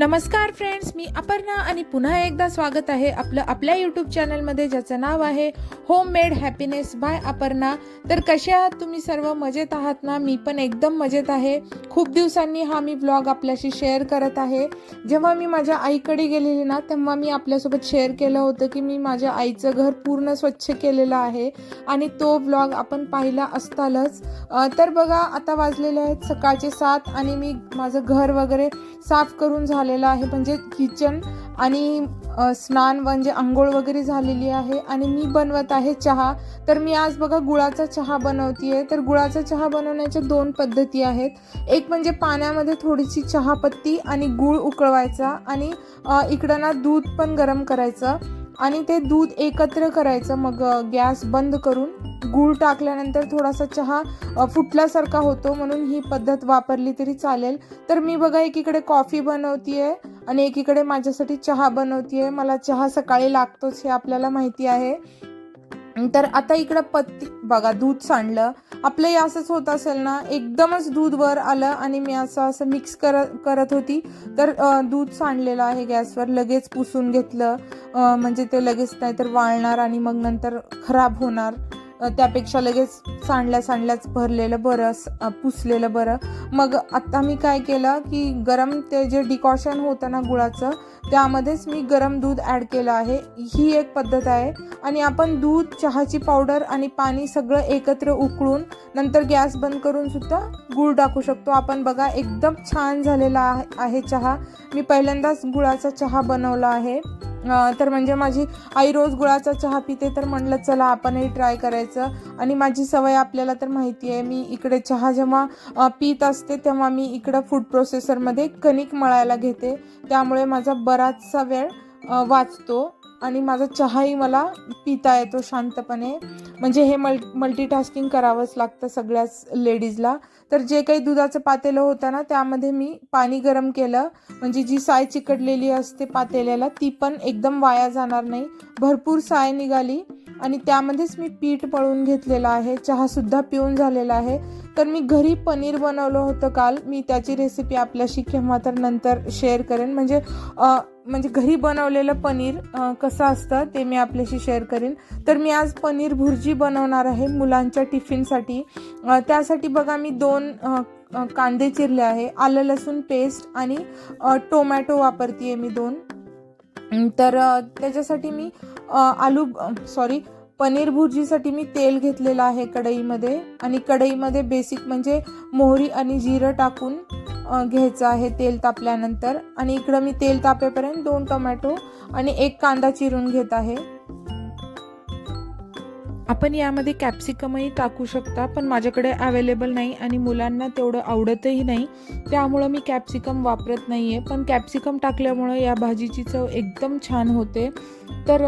नमस्कार फ्रेंड्स मी अपर्णा आणि पुन्हा एकदा स्वागत आहे आपलं आपल्या यूट्यूब चॅनलमध्ये ज्याचं नाव आहे home made happiness by Aparna. तर कसे आहात तुम्ही सर्व? मजेत आहात ना? मी पण एकदम मजेत आहे. खूप दिवसांनी हा मी ब्लॉग आपल्याशी शेअर करत आहे. जेव्हा मी माझ्या आईकडे गेलेली ना तेव्हा मी आपल्यासोबत शेअर केलं होतं की मी माझ्या आईचं घर पूर्ण स्वच्छ केलेलं आहे आणि तो ब्लॉग आपण पाहिला असतालच. तर बघा आता वाजलेले आहेत सकाळचे सात आणि मी माझं घर वगैरे साफ करून झालं झालेलं आहे. म्हणजे किचन आणि स्नान म्हणजे आंघोळ वगैरे झालेली आहे आणि मी बनवत आहे चहा. तर मी आज बघा गुळाचा चहा बनवतीये. तर गुळाचा चहा बनवण्याच्या दोन पद्धती आहेत. एक म्हणजे पाण्यामध्ये थोडीशी चहापत्ती आणि गूळ उकळवायचा आणि इकडं ना दूध पण गरम करायचं. आणि ते दूध एकत्र करायचं. मग गॅस बंद करून गूळ टाकल्यानंतर थोडासा चहा फुटल्यासारखा होतो. म्हणून ही पद्धत वापरली तरी चालेल. तर मी बघा एकीकडे कॉफी बनवतीये आणि एकीकडे माझ्यासाठी चहा बनवतीये. मला चहा सकाळी लागतोच हे आपल्याला माहिती आहे. तर आता इकडं पत्ती बघा दूध सांडलं. आपलं हे असंच होत असेल ना एकदमच दूध वर आलं आणि मी असं असं मिक्स करत करत होती. तर दूध सांडलेलं आहे गॅसवर लगेच पुसून घेतलं. म्हणजे ते लगेच नाहीतर वाळणार आणि मग नंतर खराब होणार. त्यापेक्षा लगेच सांडल्या सांडल्याच भरलेलं बरं पुसलेलं बरं. मग आत्ता मी काय केलं की गरम ते जे डिकॉशन होतं ना गुळाचं त्यामध्येच मी गरम दूध ॲड केलं आहे. ही एक पद्धत आहे. आणि आपण दूध चहाची पावडर आणि पाणी सगळं एकत्र उकळून नंतर गॅस बंद करून सुद्धा गूळ टाकू शकतो. आपण बघा एकदम छान झालेला आहे- आहे चहा. मी पहिल्यांदाच गुळाचा चहा बनवला आहे. तर म्हणजे माझी आई रोज गुळाचा चहा पिते तर म्हणलं चला आपणही ट्राय करायचं. आणि माझी सवय आपल्याला तर माहिती आहे मी इकडे चहा जेव्हा पित असते तेव्हा मी इकडं फूड प्रोसेसरमध्ये कणिक मळायला घेते. त्यामुळे माझा बराचसा वेळ वाचतो. आणि माझा चहाही मला पिता येतो शांतपणे. म्हणजे हे मल मल्टीटास्किंग करावंच लागतं सगळ्याच लेडीजला तर जे काही दुधाचं पातेलं होतं ना त्यामध्ये मी पाणी गरम केलं. म्हणजे जी साय चिकटलेली असते पातेल्याला ती पण एकदम वाया जाणार नाही. भरपूर साय निघाली. आणि त्यामध्येच मी पीठ पळून घेतलेलं आहे. चहासुद्धा पिऊन झालेला आहे. तर मी घरी पनीर बनवलं होतं काल. मी त्याची रेसिपी आपल्याशी केव्हा तर नंतर शेअर करेन. म्हणजे म्हणजे घरी बनवलेलं पनीर कसं असतं ते मी आपल्याशी शेअर करेन. तर मी आज पनीर भुर्जी बनवणार आहे मुलांच्या टिफिनसाठी त्यासाठी बघा मी दोन कांदे चिरले आहे. आलं लसूण पेस्ट आणि टोमॅटो वापरते आहे मी दोन. तर त्याच्यासाठी मी आलू सॉरी पनीर भुर्जीसाठी मी तेल घेतलेलं आहे कढईमध्ये. आणि कढईमध्ये बेसिक म्हणजे मोहरी आणि जिरं टाकून घ्यायचं आहे तेल तापल्यानंतर. आणि इकडं मी तेल तापेपर्यंत दोन टोमॅटो आणि एक कांदा चिरून घेत आहे. आपण यामध्ये कॅप्सिकमही टाकू शकता पण माझ्याकडे अवेलेबल नाही आणि मुलांना तेवढं आवडतही नाही. त्यामुळं मी कॅप्सिकम वापरत नाही आहे पण कॅप्सिकम टाकल्यामुळं या भाजीची चव एकदम छान होते. तर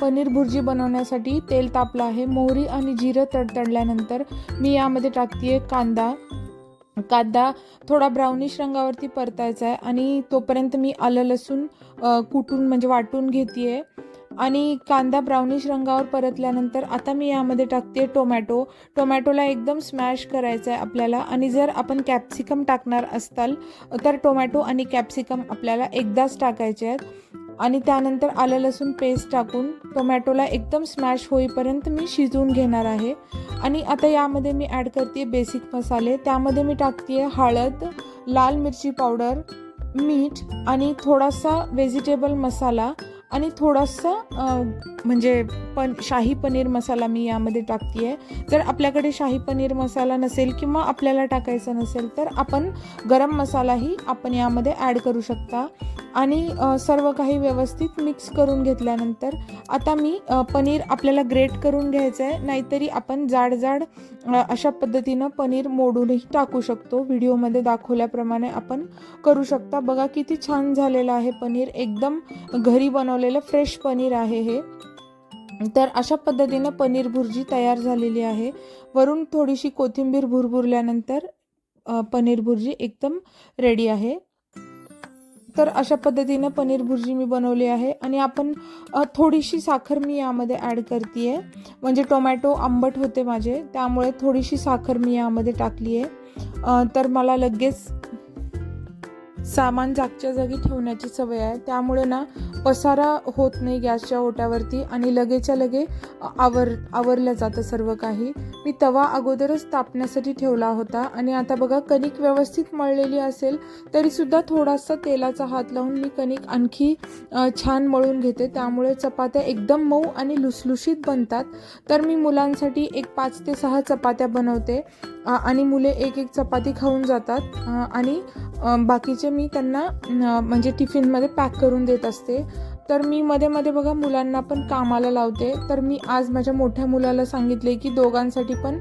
पनीर भुर्जी बनवण्यासाठी तेल तापलं आहे. मोहरी आणि जिरं तडतडल्यानंतर मी यामध्ये टाकते कांदा. कांदा थोडा ब्राउनिश रंगावरती परतायचा आहे आणि तोपर्यंत मी आलं लसूण कुटून म्हणजे वाटून घेते आणि कांदा ब्राउनिश रंगावर परतल्यानंतर आता मी यामध्ये टाकते टोमॅटो. टोमॅटोला एकदम स्मॅश करायचं आहे आपल्याला आणि जर आपण कॅप्सिकम टाकणार असताल तर टोमॅटो आणि कॅप्सिकम आपल्याला एकदाच टाकायचे आहेत. आणि त्यानंतर आलं लसूण पेस्ट टाकून टोमॅटोला एकदम स्मॅश होईपर्यंत मी शिजवून घेणार आहे. आणि आता यामध्ये मी ॲड करते बेसिक मसाले. त्यामध्ये मी टाकते हळद लाल मिरची पावडर मीठ आणि थोडासा व्हेजिटेबल मसाला आणि थोडासा म्हणजे पण शाही पनीर मसाला मी यामध्ये टाकते आहे जर आपल्याकडे शाही पनीर मसाला नसेल किंवा आपल्याला टाकायचा नसेल तर आपण गरम मसालाही आपण यामध्ये ॲड करू शकता. आणि सर्व काही व्यवस्थित मिक्स करून घेतल्यानंतर आता मी पनीर आपल्याला ग्रेट करून घ्यायचं आहे नाहीतरी आपण जाड जाड अशा पद्धतीनं पनीर मोडूनही टाकू शकतो. व्हिडिओमध्ये दाखवल्याप्रमाणे आपण करू शकता. बघा किती छान झालेलं आहे पनीर. एकदम घरी बनवलेलं फ्रेश पनीर आहे हे. तर अशा पद्धतीनं पनीर भुर्जी तयार झालेली आहे. वरून थोडीशी कोथिंबीर भुरभुरल्यानंतर पनीर भुर्जी एकदम रेडी आहे. तर अशा पद्धतीनं पनीर भुर्जी मी बनवली आहे. आणि आपण थोडीशी साखर मी यामध्ये ॲड करते आहे म्हणजे टोमॅटो आंबट होते माझे त्यामुळे थोडीशी साखर मी यामध्ये टाकली आहे तर मला लगेच सामान जागच्या जागी ठेवण्याची सवय आहे. त्यामुळे ना पसारा होत नाही गॅसच्या ओट्यावरती आणि लगेच्या लगे आवर आवरलं जातं सर्व काही. मी तवा अगोदरच तापण्यासाठी ठेवला होता आणि आता बघा कणिक व्यवस्थित मळलेली असेल तरीसुद्धा थोडासा तेलाचा हात लावून मी कणिक आणखी छान मळून घेते. त्यामुळे चपात्या एकदम मऊ आणि लुसलुशीत बनतात. तर मी मुलांसाठी एक पाच ते सहा चपात्या बनवते. आणि मुले एक एक चपाती खाऊन जातात. आणि बाकीचे मी त्यांना म्हणजे टिफिनमध्ये पॅक करून देत असते. तर मी मध्ये मध्ये बघा मुलांना पण कामाला लावते. तर मी आज माझ्या मोठ्या मुलाला सांगितले की दोघांसाठी पण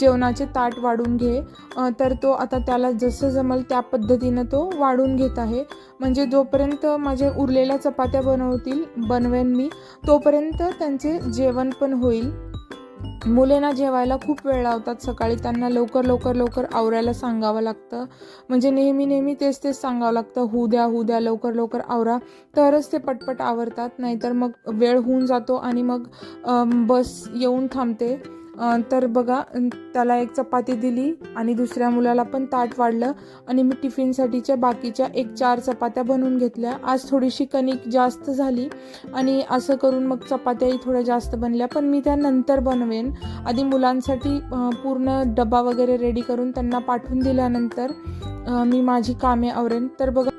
जेवणाचे ताट वाढून घे. तर तो आता त्याला जसं जमल त्या पद्धतीनं तो वाढून घेत आहे. म्हणजे जोपर्यंत माझे उरलेल्या चपात्या बनवतील बनवेन मी तोपर्यंत त्यांचे जेवण पण होईल. मुलेंना जेवायला खूप वेळ लावतात. सकाळी त्यांना लवकर लवकर लवकर आवरायला सांगावं लागतं. म्हणजे नेहमी नेहमी तेच तेच सांगावं लागतं. होऊ द्या होऊ द्या लवकर लवकर आवरा. तरच ते पटपट आवरतात. नाहीतर मग वेळ होऊन जातो आणि मग बस येऊन थांबते. तर बघा त्याला एक चपाती दिली आणि दुसऱ्या मुलाला पण ताट वाढलं आणि मी टिफिनसाठीच्या बाकीच्या एक चार चपात्या बनवून घेतल्या. आज थोडीशी कणिक जास्त झाली आणि असं करून मग चपात्याही थोड्या जास्त बनल्या पण मी त्या नंतर बनवेन. आधी मुलांसाठी पूर्ण डबा वगैरे रेडी करून त्यांना पाठवून दिल्यानंतर मी माझी कामे आवरेन. तर बघा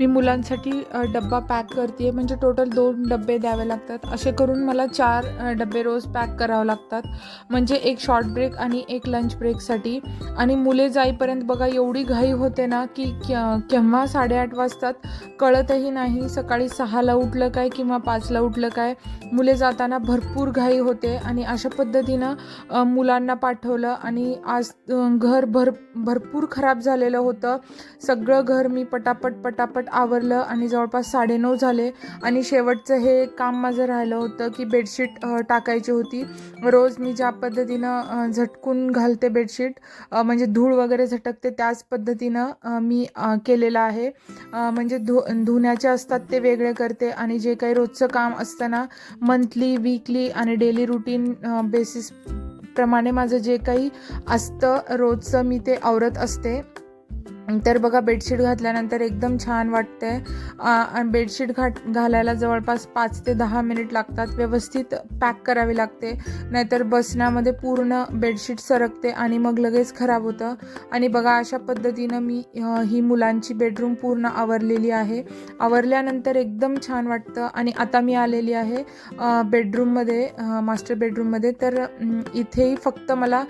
मी मुलांसाठी डब्बा पॅक करते म्हणजे टोटल दोन डब्बे द्यावे लागतात. असे करून मला चार डब्बे रोज पॅक करावं लागतात. म्हणजे एक शॉर्ट ब्रेक आणि एक लंच ब्रेकसाठी आणि मुले जाईपर्यंत बघा एवढी घाई होते ना की केव्हा साडेआठ वाजतात? कळतही नाही. सकाळी सहाला उठलं काय किंवा पाचला उठलं काय? मुले जाताना भरपूर घाई होते. आणि अशा पद्धतीनं मुलांना पाठवलं. आणि आज घर भर भरपूर खराब झालेलं होतं. सगळं घर मी पटापट पटापट आवरलं आणि जवळपास साडेनऊ झाले. आणि शेवटचं हे काम माझं राहिलं होतं की बेडशीट टाकायची होती. रोज मी ज्या पद्धतीनं झटकून घालते बेडशीट म्हणजे धूळ वगैरे झटकते त्याच पद्धतीनं मी केलेलं आहे. म्हणजे धु धुण्याचे असतात ते वेगळे करते आणि जे काही रोजचं काम असतं ना मंथली वीकली आणि डेली रुटीन बेसिस प्रमाणे माझं जे काही असतं रोजचं मी ते आवरत असते. तर बघा बेडशीट घातल्यानंतर एकदम छान वाटते बेडशीट घाट घालायला जवळपास पाच ते दहा मिनिट लागतात. व्यवस्थित पॅक करावी लागते. नाहीतर बसण्यामध्ये पूर्ण बेडशीट सरकते आणि मग लगेच खराब होतं. आणि बघा अशा पद्धतीनं मी ही मुलांची बेडरूम पूर्ण आवरलेली आहे. आवरल्यानंतर एकदम छान वाटतं. आणि आता मी आलेली आहे बेडरूममध्ये मास्टर बेडरूममध्ये तर इथेही फक्त मला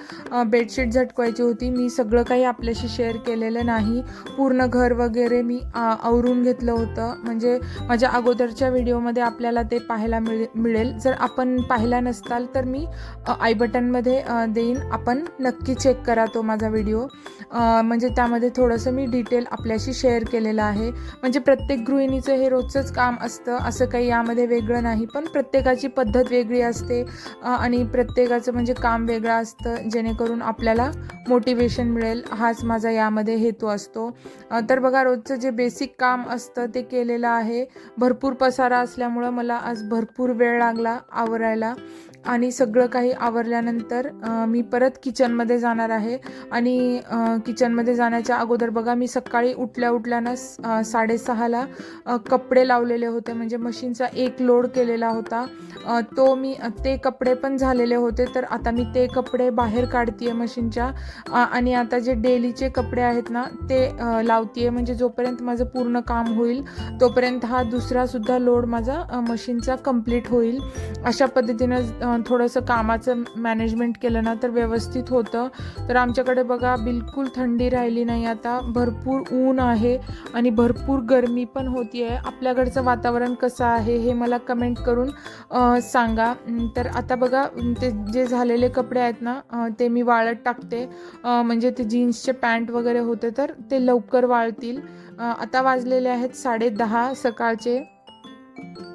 बेडशीट झटकवायची होती. मी सगळं काही आपल्याशी शेअर केलेलं नाही. पूर्ण घर वगैरे मी आवरून घेतलं होतं. म्हणजे माझ्या अगोदरच्या व्हिडिओमध्ये आपल्याला ते पाहायला मिळे मिळेल. जर आपण पाहिला नसताल तर मी आय बटनमध्ये देईन. आपण नक्की चेक करा तो माझा व्हिडिओ. म्हणजे त्यामध्ये थोडंसं मी डिटेल आपल्याशी शेअर केलेलं आहे. म्हणजे प्रत्येक गृहिणीचं हे रोजचंच काम असतं. असं काही यामध्ये वेगळं नाही पण प्रत्येकाची पद्धत वेगळी असते. आणि प्रत्येकाचं म्हणजे काम वेगळं असतं. जेणेकरून आपल्याला मोटिवेशन मिळेल. हाच माझा यामध्ये हेतू असतो. तर बघा रोजचं जे बेसिक काम असतं ते केलेलं आहे. भरपूर पसारा असल्यामुळं मला आज भरपूर वेळ लागला आवरायला. आणि सगळं काही आवरल्यानंतर मी परत किचनमध्ये जाणार आहे. आणि किचनमध्ये जाण्याच्या अगोदर बघा मी सकाळी उठल्या उठल्यानं साडेसहाला कपडे लावलेले होते. म्हणजे मशीनचा एक लोड केलेला होता. तो मी ते कपडे पण झालेले होते. तर आता मी ते कपडे बाहेर काढतीये मशीनच्या. आणि आता जे डेलीचे कपडे आहेत ना ते लावतीये. म्हणजे जोपर्यंत माझं पूर्ण काम होईल तोपर्यंत हा दुसरासुद्धा लोड माझा मशीनचा कंप्लीट होईल. अशा पद्धतीनं थोडंसं कामाचं मॅनेजमेंट केलं ना तर व्यवस्थित होतं. तर आमच्याकडे बघा बिलकुल थंडी राहिली नाही आता. भरपूर ऊन आहे आणि भरपूर गरमी पण होती आहे आपल्याकडचं वातावरण कसं आहे हे मला कमेंट करून सांगा. तर आता बघा ते जे झालेले कपडे आहेत ना ते मी वाळत टाकते. म्हणजे ते जीन्सचे पॅन्ट वगैरे होते तर ते लवकर वाळतील. आता वाजलेले आहेत साडे दहा सकाळचे.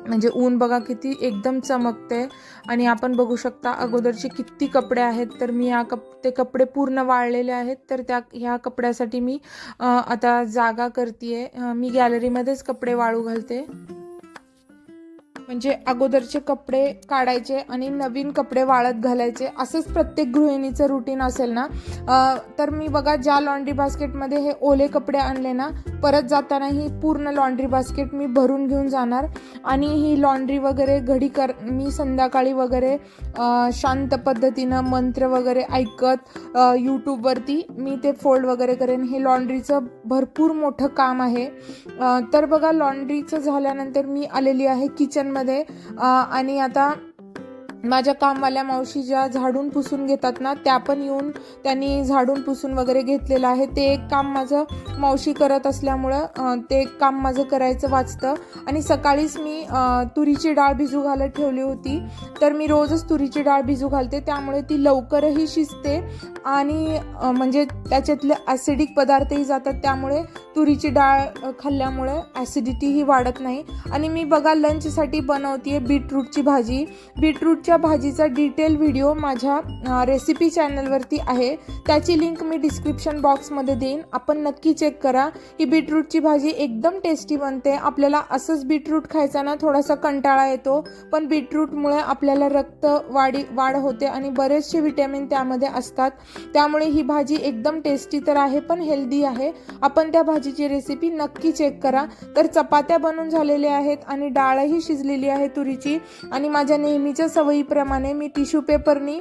म्हणजे ऊन बघा किती एकदम चमकते. आणि आपण बघू शकता अगोदरचे किती कपडे आहेत तर मी या कप ते कपडे पूर्ण वाळलेले आहेत. तर त्या ह्या कपड्यासाठी मी आता जागा करते मी गॅलरीमध्येच कपडे वाळू घालते. म्हणजे अगोदरचे कपडे काढायचे आणि नवीन कपडे वाळत घालायचे. असंच प्रत्येक गृहिणीचं रुटीन असेल ना? तर मी बघा ज्या लॉन्ड्री बास्केटमध्ये हे ओले कपडे आणले ना परत जाताना ही पूर्ण लॉन्ड्री बास्केट मी भरून घेऊन जाणार. आणि ही लॉन्ड्री वगैरे घडी कर मी संध्याकाळी वगैरे शांत पद्धतीनं मंत्र वगैरे ऐकत यूट्यूबवरती मी ते फोल्ड वगैरे करेन. हे लॉन्ड्रीचं भरपूर मोठं काम आहे. तर बघा लॉन्ड्रीचं झाल्यानंतर मी आलेली आहे किचन मध्ये आणि आता माझ्या कामवाल्या मावशी ज्या झाडून पुसून घेतात ना त्या पण येऊन त्यांनी झाडून पुसून वगैरे घेतलेलं आहे. ते एक काम माझं मावशी करत असल्यामुळं ते एक काम माझं करायचं वाचतं. आणि सकाळीच मी तुरीची डाळ भिजू घालत ठेवली होती. तर मी रोजच तुरीची डाळ भिजू घालते. त्यामुळे ती लवकरही शिजते आणि म्हणजे त्याच्यातले ॲसिडिक पदार्थही जातात. त्यामुळे तुरीची डाळ खाल्ल्यामुळे ॲसिडिटीही वाढत नाही. आणि मी बघा लंचसाठी बनवते बीटरूटची भाजी. बीटरूटच्या भाजीचा डिटेल व्हिडिओ माझ्या रेसिपी चॅनलवरती आहे. त्याची लिंक मी डिस्क्रिप्शन बॉक्समध्ये देईन. आपण नक्की चेक करा. ही बीटरूटची भाजी एकदम टेस्टी बनते. आपल्याला असंच बीटरूट खायचा ना थोडासा कंटाळा येतो पण बीटरूटमुळे आपल्याला रक्त वाढी वाढ होते आणि बरेचसे विटॅमिन त्यामध्ये असतात. त्यामुळे ही भाजी एकदम टेस्टी तर आहे पण हेल्दी आहे. आपण त्या भाजीची रेसिपी नक्की चेक करा. तर चपात्या बनून झालेल्या आहेत आणि डाळही शिजलेली आहे तुरीची. आणि माझ्या नेहमीच्या सवयी सवयीप्रमाणे मी टिश्यू पेपरनी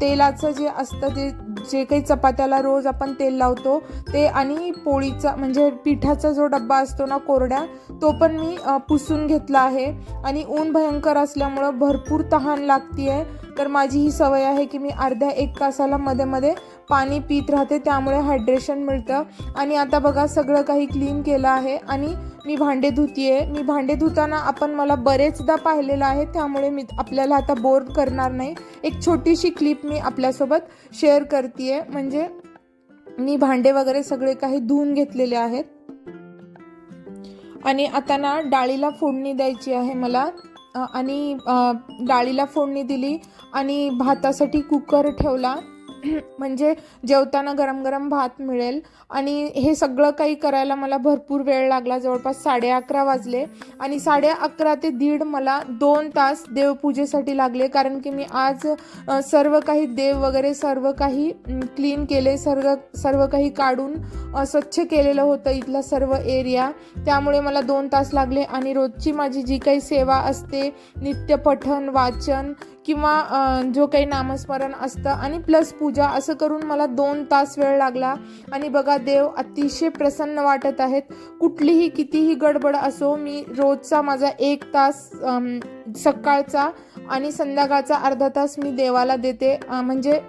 तेलाचं जे असतं ते जे काही चपात्याला रोज आपण तेल लावतो ते आणि पोळीचा म्हणजे पिठाचा जो डब्बा असतो ना कोरड्या तो पण मी पुसून घेतला आहे. आणि ऊन भयंकर असल्यामुळं भरपूर तहान लागतीये. तर माझी ही सवय आहे की मी अर्ध्या एक तासाला मध्ये मध्ये पाणी पित राहते त्यामुळे हायड्रेशन मिळतं. आणि आता बघा सगळं काही क्लीन केलं आहे. आणि मी भांडे धुतीये. मी भांडे धुताना आपण मला बरेचदा पाहिलेलं आहे त्यामुळे मी आपल्याला आता बोर करणार नाही. एक छोटीशी क्लिप मी आपल्यासोबत शेअर करते म्हणजे मी भांडे वगैरे सगळे काही धुवून घेतलेले आहेत. आणि आता ना डाळीला फोडणी द्यायची आहे मला. आणि डाळीला फोडणी दिली आणि भातासाठी कुकर ठेवला. म्हणजे जेवताना गरम गरम भात मिळेल. आणि हे सगळं काही करायला मला भरपूर वेळ लागला. जवळपास साडे अकरा वाजले. आणि साडे अकरा ते दीड मला दोन तास देवपूजेसाठी लागले. कारण की मी आज सर्व काही देव वगैरे सर्व काही क्लीन केले. सर्व सर्व काही काढून स्वच्छ केलेलं होतं इथला सर्व एरिया. त्यामुळे मला दोन तास लागले. आणि रोजची माझी जी काही सेवा असते नित्य पठन वाचन किंवा जो काही नामस्मरण असतं आणि प्लस पूजा असं करून मला दोन तास वेळ लागला. आणि बघा देव अतिशय प्रसन्न वाटत आहेत. कुठलीही कितीही गडबड असो मी रोजचा माझा एक तास सकाळचा आणि संध्याकाळचा अर्धा तास मी देवाला देते. म्हणजे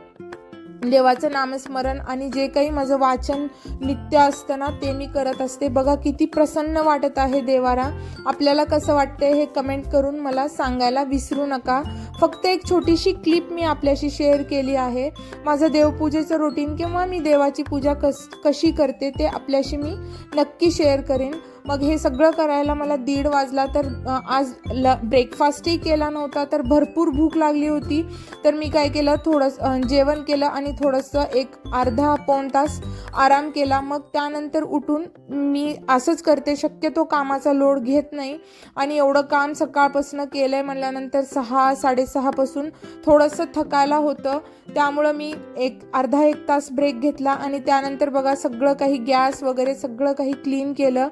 देवाचं नामस्मरण आणि जे काही माझं वाचन नित्य असतं ना ते मी करत असते. बघा किती प्रसन्न वाटत आहे देवारा. आपल्याला कसं वाटतंय हे कमेंट करून मला सांगायला विसरू नका. फक्त एक छोटीशी क्लिप मी आपल्याशी शेअर केली आहे. माझं देवपूजेचं रुटीन किंवा मी देवाची पूजा कस कशी करते ते आपल्याशी मी नक्की शेअर करेन. मग हे सगळं करायला मला दीड वाजला तर आज ल ब्रेकफास्टही केला नव्हता तर भरपूर भूक लागली होती. तर मी काय केलं थोडंसं जेवण केलं आणि थोडंसं एक अर्धा पाऊण तास आराम केला. मग त्यानंतर उठून मी असंच करते शक्यतो कामाचा लोड घेत नाही आणि एवढं काम सकाळपासून केलं आहे म्हणल्यानंतर सहा साडेसहापासून थोडंसं थकायला होतं. त्यामुळं मी एक अर्धा एक तास ब्रेक घेतला आणि त्यानंतर बघा सगळं काही गॅस वगैरे सगळं काही क्लीन केलं.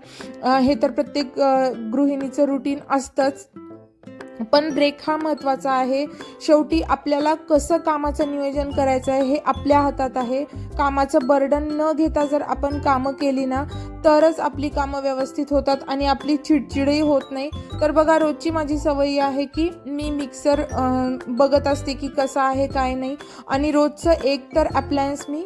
हे तर प्रत्येक गृहिणीचं रुटीन असतंच. पण ब्रेक हा महत्त्वाचा आहे. शेवटी आपल्याला कसं कामाचं नियोजन करायचं आहे हे आपल्या हातात आहे. कामाचं बर्डन न घेता जर आपण कामं केली ना तरच आपली कामं व्यवस्थित होतात आणि आपली चिडचिडही होत नाही. तर बघा रोजची माझी सवयी आहे की मी मिक्सर बघत असते की कसं आहे काय नाही. आणि रोजचं एक तर अप्लायन्स मी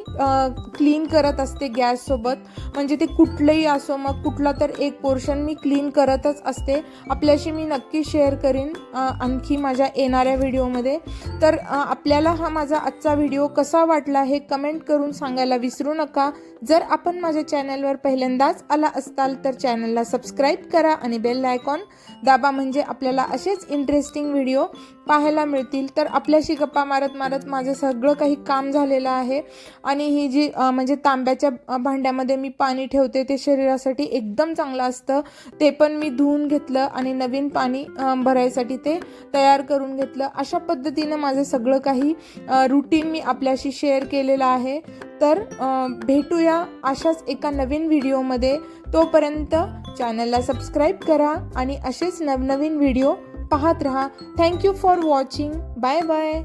क्लीन करत असते गॅससोबत म्हणजे ते कुठलंही असो मग कुठला तर एक पोर्शन मी क्लीन करतच असते. आपल्याशी मी नक्की शेअर करीन. आणखी माझ्या येणाऱ्या व्हिडिओमध्ये. तर आपल्याला हा माझा आजचा व्हिडिओ कसा वाटला हे कमेंट करून सांगायला विसरू नका. जर आपण माझ्या चॅनलवर पहिल्यांदाच आला असताल तर चॅनलला सबस्क्राईब करा आणि बेल आयकॉन दाबा. म्हणजे आपल्याला असेच इंटरेस्टिंग व्हिडिओ पाहायला मिळतील. तर आपल्याशी गप्पा मारत मारत माझं सगळं काही काम झालेलं आहे. आणि ही जी म्हणजे तांब्याच्या भांड्यामध्ये मी पाणी ठेवते ते शरीरासाठी एकदम चांगलं असतं. ते पण मी धुवून घेतलं आणि नवीन पाणी भरायसाठी व्हिडिओसाठी ते तयार करून घेतलं. अशा पद्धतीनं माझं सगळं काही रुटीन मी आपल्याशी शेअर केलेलं आहे. तर भेटूया अशाच एका नवीन व्हिडिओमध्ये तोपर्यंत चॅनलला सबस्क्राईब करा आणि असेच नवनवीन व्हिडिओ पाहत राहा. Thank you for watching bye bye